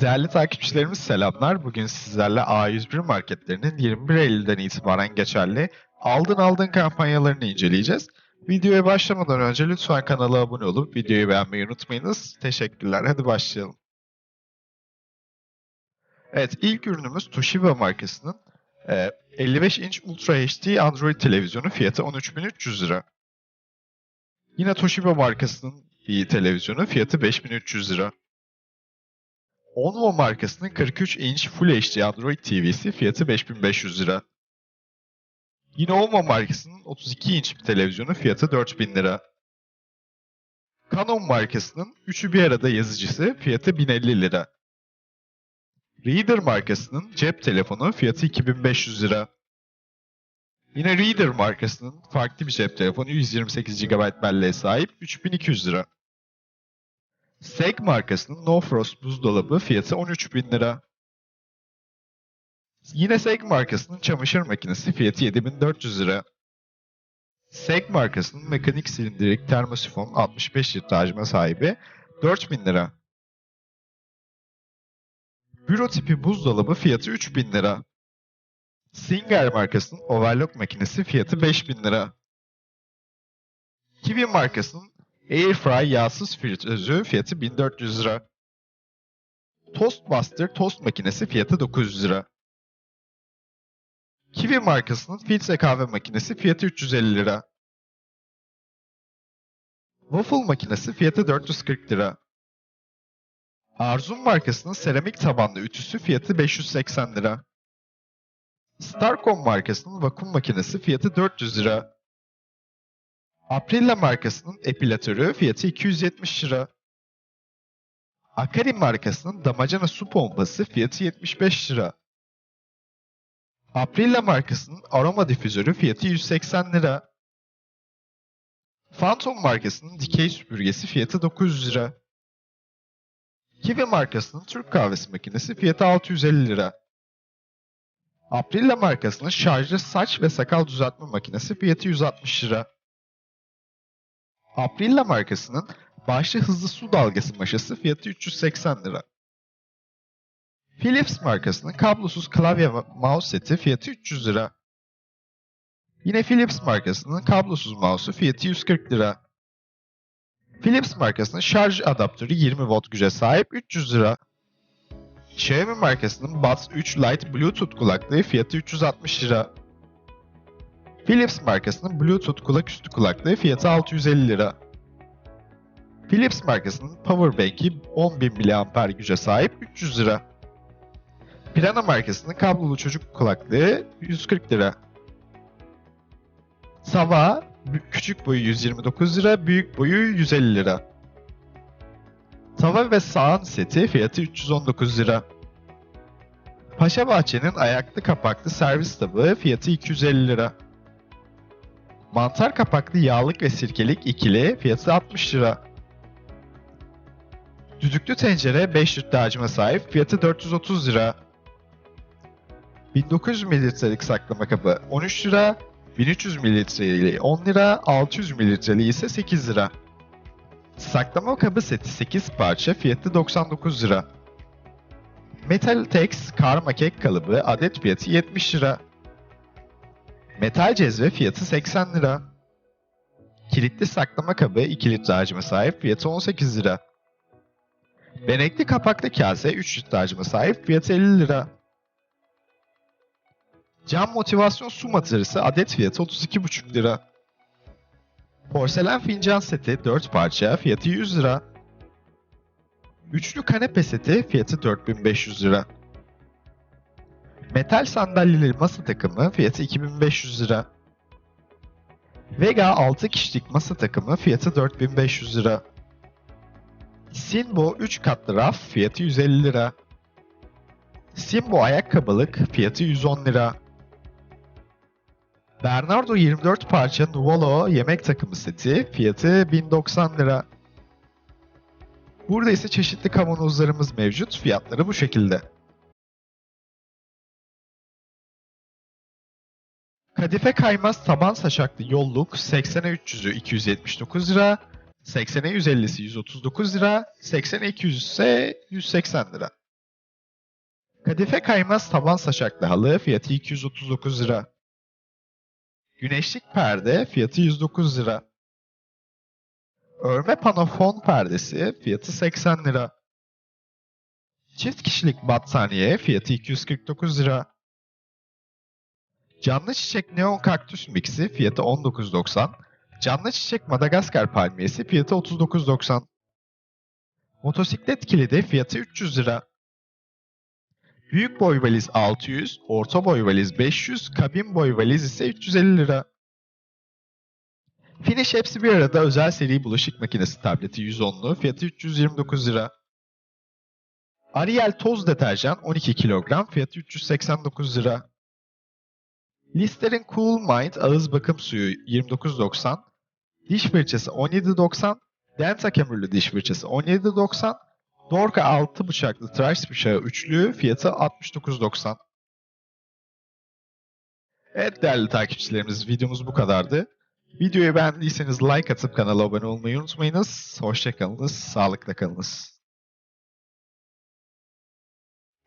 Değerli takipçilerimiz selamlar. Bugün sizlerle A101 marketlerinin 21 Eylül'den itibaren geçerli aldın aldın kampanyalarını inceleyeceğiz. Videoya başlamadan önce lütfen kanala abone olup videoyu beğenmeyi unutmayınız. Teşekkürler. Hadi başlayalım. Evet, ilk ürünümüz Toshiba markasının e, 55 inç Ultra HD Android televizyonu fiyatı 13.300 lira. Yine Toshiba markasının bir televizyonu fiyatı 5300 lira. Onvo markasının 43 inç Full HD Android TV'si fiyatı 5500 lira. Yine Onvo markasının 32 inç bir televizyonu fiyatı 4000 lira. Canon markasının üçü bir arada yazıcısı fiyatı 1050 lira. Reader markasının cep telefonu fiyatı 2500 lira. Yine Reader markasının farklı bir cep telefonu 128 GB belleğe sahip 3200 lira. Seg markasının No Frost buzdolabı fiyatı 13.000 lira. Yine Seg markasının çamaşır makinesi fiyatı 7400 lira. Seg markasının mekanik silindirik termosifon 65 litre hacme sahibi 4000 lira. Büro tipi buzdolabı fiyatı 3000 lira. Singer markasının overlock makinesi fiyatı 5000 lira. Kiwi markasının Airfry yağsız fritözü fiyatı 1400 lira. Toastmaster tost makinesi fiyatı 900 lira. Kiwi markasının filtre kahve makinesi fiyatı 350 lira. Waffle makinesi fiyatı 440 lira. Arzum markasının seramik tabanlı ütüsü fiyatı 580 lira. Starcom markasının vakum makinesi fiyatı 400 lira. Aprilla markasının epilatörü fiyatı 270 lira. Akari markasının damacana su pompası fiyatı 75 lira. Aprilla markasının aroma difüzörü fiyatı 180 lira. Phantom markasının dikey süpürgesi fiyatı 900 lira. Kiwi markasının Türk kahvesi makinesi fiyatı 650 lira. Aprilla markasının şarjlı saç ve sakal düzeltme makinesi fiyatı 160 lira. Aprilla markasının başlı hızlı su dalgası maşası fiyatı 380 lira. Philips markasının kablosuz klavye mouse seti fiyatı 300 lira. Yine Philips markasının kablosuz mouse'u fiyatı 140 lira. Philips markasının şarj adaptörü 20 volt güce sahip 300 lira. Xiaomi markasının Buds 3 Lite Bluetooth kulaklığı fiyatı 360 lira. Philips markasının Bluetooth kulaküstü kulaklığı fiyatı 650 lira. Philips markasının Powerbank'i 10.000 mAh güce sahip 300 lira. Pirana markasının kablolu çocuk kulaklığı 140 lira. Sava küçük boyu 129 lira, büyük boyu 150 lira. Tava ve sağan seti fiyatı 319 lira. Paşa Bahçe'nin ayaklı kapaklı servis tabağı fiyatı 250 lira. Mantar kapaklı yağlık ve sirkelik ikili fiyatı 60 lira. Düdüklü tencere 5 litre hacme sahip fiyatı 430 lira. 1900 mililitrelik saklama kabı 13 lira, 1300 mililitreli 10 lira, 600 mililitreli ise 8 lira. Saklama kabı seti 8 parça fiyatı 99 lira. Metal Tex karma kek kalıbı adet fiyatı 70 lira. Metal cezve fiyatı 80 lira. Kilitli saklama kabı 2 litre hacme sahip fiyatı 18 lira. Benekli kapaklı kase 3 litre hacme sahip fiyatı 50 lira. Cam motivasyon su matarası adet fiyatı 32,5 lira. Porselen fincan seti 4 parça fiyatı 100 lira. Üçlü kanepe seti fiyatı 4500 lira. Metal sandalyeli masa takımı fiyatı 2500 lira. Vega 6 kişilik masa takımı fiyatı 4500 lira. Simbo 3 katlı raf fiyatı 150 lira. Simbo ayakkabılık fiyatı 110 lira. Bernardo 24 parça Nuvolo yemek takımı seti fiyatı 1090 lira. Burada ise çeşitli kavanozlarımız mevcut. Fiyatları bu şekilde. Kadife kaymaz taban saçaklı yolluk 80'e 300'ü 279 lira, 80'e 150'si 139 lira, 80'e 200 ise 180 lira. Kadife kaymaz taban saçaklı halı fiyatı 239 lira. Güneşlik perde fiyatı 109 lira. Örme panofon perdesi fiyatı 80 lira. Çift kişilik battaniye fiyatı 249 lira. Canlı çiçek neon kaktüs miksi fiyatı 19.90. Canlı çiçek Madagaskar palmiyesi fiyatı 39.90. Motosiklet kilidi fiyatı 300 lira. Büyük boy valiz 600, orta boy valiz 500, kabin boy valiz ise 350 lira. Finish hepsi bir arada özel seri bulaşık makinesi tableti 110'lu fiyatı 329 lira. Ariel toz deterjan 12 kilogram fiyatı 389 lira. Listerine Cool Mind ağız bakım suyu 29.90, diş fırçası 17.90, Denta kömürlü diş fırçası 17.90, Dorka 6 bıçaklı tıraş bıçağı üçlüğü fiyatı 69.90. Evet değerli takipçilerimiz videomuz bu kadardı. Videoyu beğendiyseniz like atıp kanala abone olmayı unutmayınız. Hoşçakalınız, sağlıkla kalınız.